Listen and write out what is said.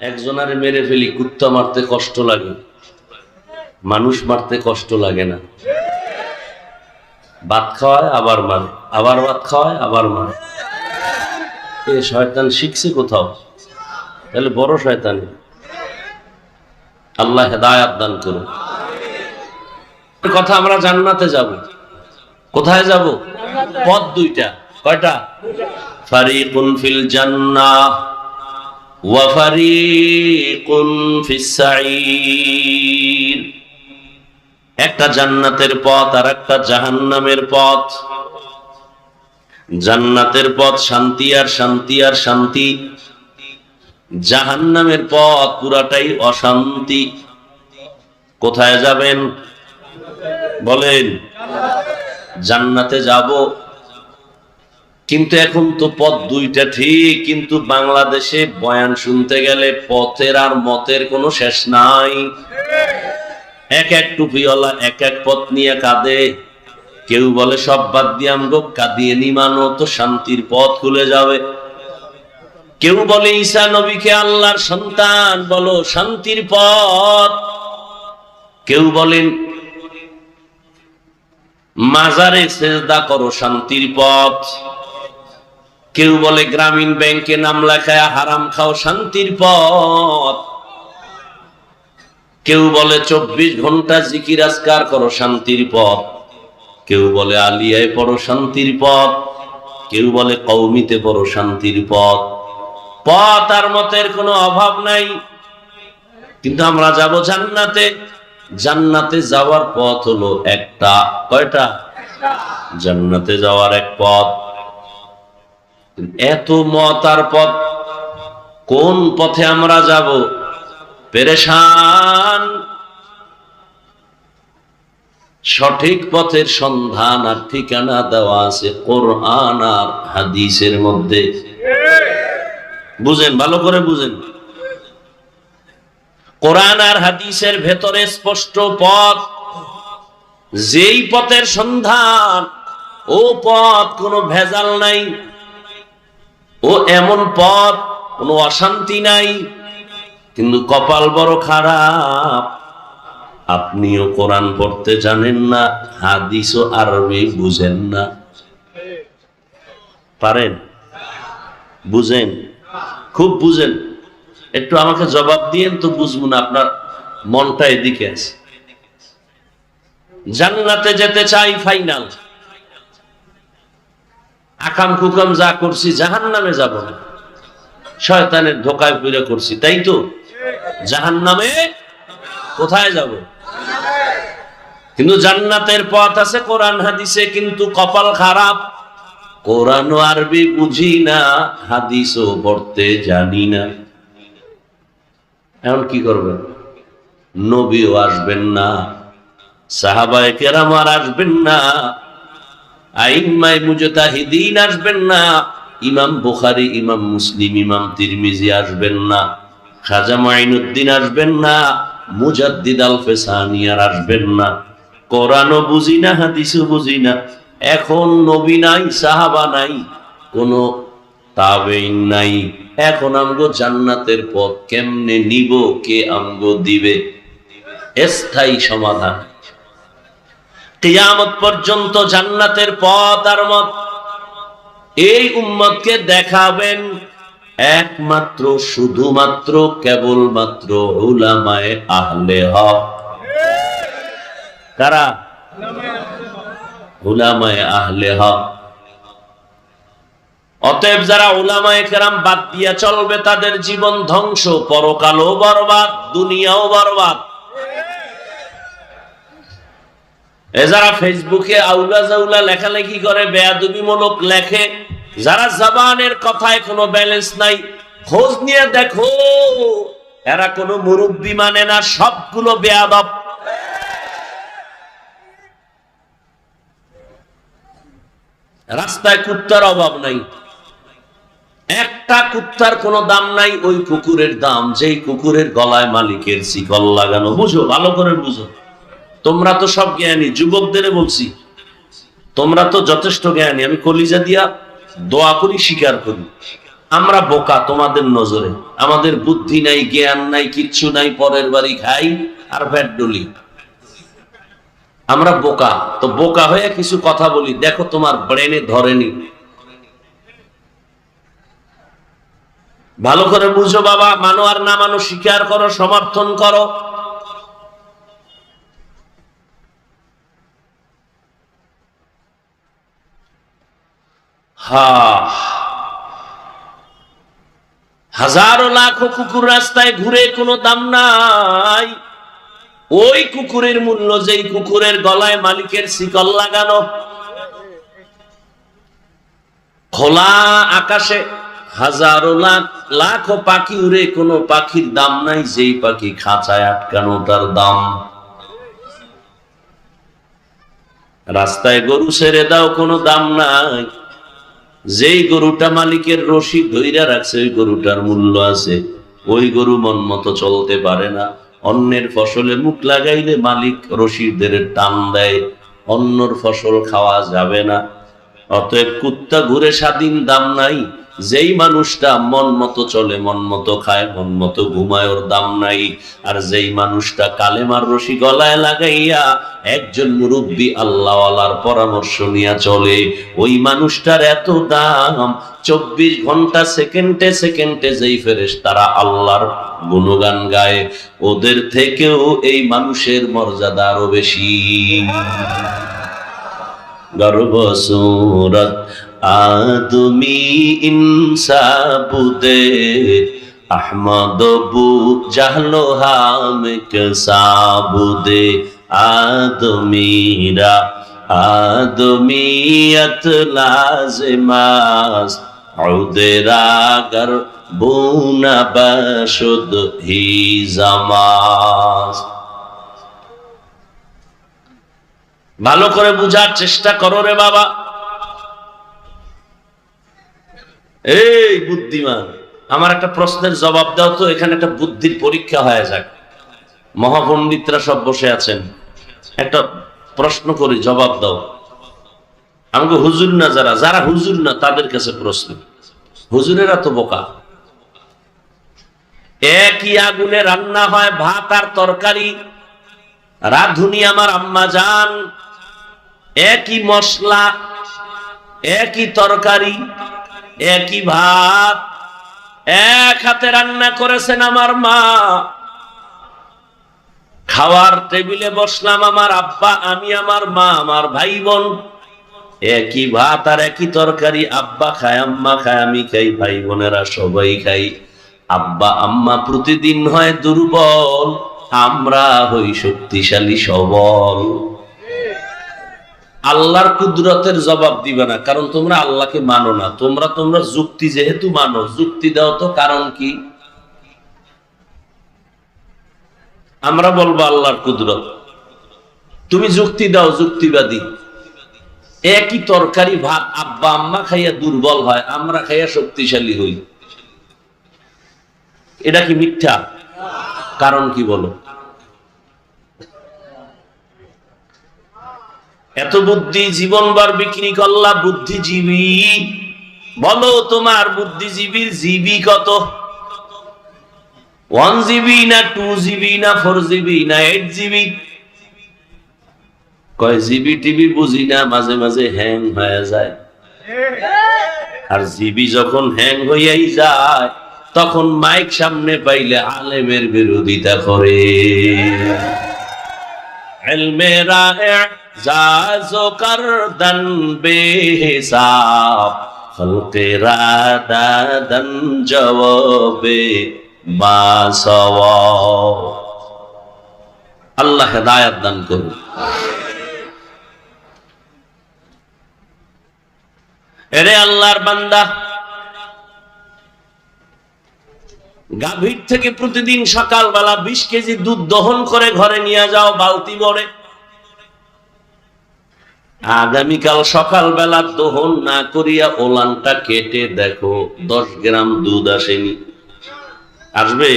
একজনারে মেরে ফেলি, কুত্তা মারতে কষ্ট লাগে। মানুষ মারতে কষ্ট লাগে না। ভাত খাওয়ায় আবার মারে, আবার ভাত খাওয়ায় আবার মারে। এ শয়তান শিখছে কোথাও? তাহলে বড় শয়তানি। আল্লাহ হেদায়াত দান করুন। কথা আমরা জান্নাতে যাব। কোথায় যাব? পথ দুইটা। কয়টা? ফারিকুন ফিল জান্নাহ। একটা জান্নাতের পথ আর একটা জাহান্নামের পথ। জান্নাতের পথ শান্তি আর শান্তি আর শান্তি। জাহান্নামের পথ পুরাটাই অশান্তি। কোথায় যাবেন? বলেন, জান্নাতে যাব। কিন্তু এখন তো পথ দুইটা ঠিক, কিন্তু বাংলাদেশে বয়ান শুনতে গেলে পথের আর মতের কোনো শেষ নাই। এক এক টুপিওয়ালা এক এক পথ নিয়ে কাঁদে। কেউ বলে, সব বাদ দিয়ে আমগো কাঁদিয়ে নিমানো তো শান্তির পথ খুলে যাবে। কেউ বলে, ঈসা নবীকে আল্লাহর সন্তান বলো, শান্তির পথ। কেউ বলেন, মাজারে সেজদা করো, শান্তির পথ। কেউ বলে, গ্রামীণ ব্যাংকে নাম লেখায় হারাম খাও শান্তির পথ। কেউ বলে, চব্বিশ ঘণ্টা জিকির আজকার করো শান্তির পথ। কেউ বলে, আলিয়ায় পড়ো শান্তির পথ। কেউ বলে কৌমিতে পড়ো শান্তির পথ। পথ আর মতের কোনো অভাব নাই। কিন্তু আমরা যাব জান্নাতে। জান্নাতে যাওয়ার পথ হলো একটা। কয়টা? জান্নাতে যাওয়ার এক পথ। এত মতার পথ কোন পথে আমরা যাব? পেরেশান। সঠিক পথের সন্ধান আর ঠিকানা দেওয়া আছে কোরআন আর হাদিসের মধ্যে। বুঝেন, ভালো করে বুঝেন। কোরআন আর হাদিসের ভেতরে স্পষ্ট পথ। যেই পথের সন্ধান, ও পথ কোনো ভেজাল নাই। ও এমন পথ, কোনো অশান্তি নাই, কিন্তু কপাল বড় খারাপ। আপনিও কোরআন পড়তে জানেন না হাদিস ও আরবি বুঝেন না। পারেন? বুঝেন? খুব বুঝেন। একটু আমাকে জবাব দিয়েন তো বুঝব না, আপনার মনটা এদিকে আছে। জান্নাতে যেতে চাই ফাইনাল। আকাম কুকাম যা করছি জাহান নামে যাব না। শয়তানের ধোকায় পুরে করছি, তাই তো? জাহান নামে কোথায় যাব? কিন্তু জান্নাতের পথ আছে, কোরআন হাদিসে কিন্তু কপাল খারাপ। কোরআন ও আরবি বুঝি না, হাদিসও পড়তে জানি না। এখন কি করবেন? নবীও আসবেন না, সাহাবায়ে কেরাম আর আসবেন না। আইম্মাই মুজতাহিদিন আসবেন না, ইমাম বুখারী, ইমাম মুসলিম, ইমাম তিরমিজি আসবেন না, খাজা মাইনুদ্দিন আসবেন না, মুজাদ্দিদ আল ফেসানিয়ার আসবেন না, কোরআনও বুঝি না, হাদিসও বুঝি না, এখন নবী নাই, সাহাবা নাই, কোন তাবেইন নাই, এখন আমগো জান্নাতের পথ কেমনে নিব, কে আমগো দিবে? স্থায়ী সমাধান। কিয়ামত পর্যন্ত জান্নাতের পথ আর মত। এই উম্মতকে দেখাবেন একমাত্র, শুধুমাত্র, কেবলমাত্র উলামায়ে আহলে হক। কারা? উলামায়ে আহলে হক। অতএব যারা উলামায়ে কেরাম বাদ দিয়া চলবে, তাদের জীবন ধ্বংস। পরকালও বরবাদ, দুনিয়াও বরবাদ এ যারা ফেসবুকে আউলা জাউলা লেখালেখি করে বেয়াদবিমূলক লেখে, যারা জবানের কথায় কোনো ব্যালেন্স নাই, খোঁজ নিয়ে দেখো, এরা কোনো মুরব্বী মানে না, সবগুলো বেয়াদব। রাস্তায় কুত্তার অভাব নাই। একটা কুত্তার কোনো দাম নাই, ওই কুকুরের দাম, যেই কুকুরের গলায় মালিকের শিকল লাগানো। বুঝো, ভালো করে বুঝো। তোমরা তো সব জ্ঞানী, যুবকদের বলছি। তোমরা তো যথেষ্ট জ্ঞানী, আমি কলিজা দিয়া দোয়া করি, স্বীকার করি। আমরা বোকা, তোমাদের নজরে। আমাদের বুদ্ধি নাই, জ্ঞান নাই, কিচ্ছু নাই, পরের বাড়ি খাই আর ফ্যাট ডলি। আমরা বোকা, তো বোকা হয়ে কিছু কথা বলি। দেখো, তোমার ব্রেনে ধরেনি। ভালো করে বুঝো বাবা, মানো আর না মানো, স্বীকার করো, সমর্থন করো। হাজারো লাখো কুকুর রাস্তায় ঘুরে কোনো দাম নাই। ওই কুকুরের মূল্য যেই কুকুরের গলায় মালিকের শিকল লাগানো। খোলা আকাশে হাজারো লাখ, লাখো পাখি উড়ে, কোনো পাখির দাম নাই, যেই পাখি খাঁচায় আটকানো তার দাম। রাস্তায় গরু ছেড়ে দাও, কোনো দাম নাই। যেই গরুটা মালিকের রশি ধৈরা রাখছে, ওই গরুটার মূল্য আছে। ওই গরু মন মতো চলতে পারে না। অন্যের ফসলে মুখ লাগাইলে মালিক রশিদের টান দেয়। অন্যর ফসল খাওয়া যাবে না। অতএব কুত্তা ঘুরে স্বাধীন দাম নাই। যেই মানুষটা মন মতো চলে, মন মতো খায়, মন মতো ঘুমায়, ওর দাম নাই। আর যেই মানুষটা কালেমার রশি গলায় লাগাইয়া একজন মুরব্বী আল্লাহওয়ালার পরামর্শ নিয়ে চলে, ওই মানুষটার এত দাম। চব্বিশ ঘণ্টা সেকেন্ডে সেকেন্ডে যেই ফেরেস তারা আল্লাহর গুণগান গায়, ওদের থেকেও এই মানুষের মর্যাদা আরও বেশি। গর্ব সুরত আদমি ইনসাবুদে, আহমদ বু জাহলো হাম সাবুদে, আদমিরা, আদমিয়ত লাজমাস উদেরাগর বুনা বশুদ হি জামাস। ভালো করে বুঝার চেষ্টা করো রে বাবা। এই বুদ্ধিমান, আমার একটা প্রশ্নের জবাব দাও তো, এখানে একটা বুদ্ধির পরীক্ষা হয়ে যাক। মহাপণ্ডিতরা সব বসে আছেন। একটা প্রশ্ন করি, জবাব দাও। আমাকে হুজুর না, যারা যারা হুজুর না, তাদের কাছে প্রশ্ন। হুজুরেরা তো বোকা। একই আগুনে রান্না হয় ভাত আর তরকারি। রাধুনি আমার আম্মা যান একই মশলা, একই তরকারি, একই ভাত। এক হাতে রান্না করেছেন আমার মা। খাওয়ার টেবিলে বসলাম আমার আব্বা, আমি আমার মা, আমার ভাই বোন একই ভাত আর একই তরকারি, আব্বা খায়, আম্মা খায়, আমি খাই ভাই বোনেরা সবাই খাই। আব্বা, আম্মা প্রতিদিন হয় দুর্বল, আমরা হই শক্তিশালী সবল। আল্লাহর কুদরতের জবাব দিবে না, কারণ তোমরা আল্লাহকে মানো না। তোমরা তোমরা যুক্তি যেহেতু মানো, যুক্তি দাও তো কারণ কি? আমরা বলব আল্লাহর কুদরত। তুমি যুক্তি দাও, যুক্তিবাদী। একই তরকারি ভাত আব্বা আম্মা খাইয়া দুর্বল হয়, আমরা খাইয়া শক্তিশালী হই। এটা কি মিথ্যা? কারণ কি বলো? এত বুদ্ধি জীবনবার বিক্রি করলা বুদ্ধিজীবী। বলো তোমার বুদ্ধিজীবীর জিবি কত? ওয়ান জিবি না টু জিবি না ফোর জিবি না এইট জিবি? কয়, জিবি টিবি বুঝি না, মাঝে মাঝে হ্যাং হয়ে যায়। আর জিবি যখন হ্যাং হইয়াই যায়, তখন মাইক সামনে পাইলে আলেমের বিরোধিতা করে। মেরা করদন বেহিসাব খলকেরা দাদন জবাবে মা সওয়াব। আল্লাহ হেদায়াত দান করুন। এরে আল্লাহর বান্দা, গাভীর থেকে প্রতিদিন সকালবেলা বিশ কেজি দুধ দহন করে ঘরে নিয়ে যাও, বালতি ভরে। আগামীকাল সকালবেলা দোহন না করিয়া ওলানটা কেটে দেখো দশ গ্রাম দুধ আসেনি। আসবে?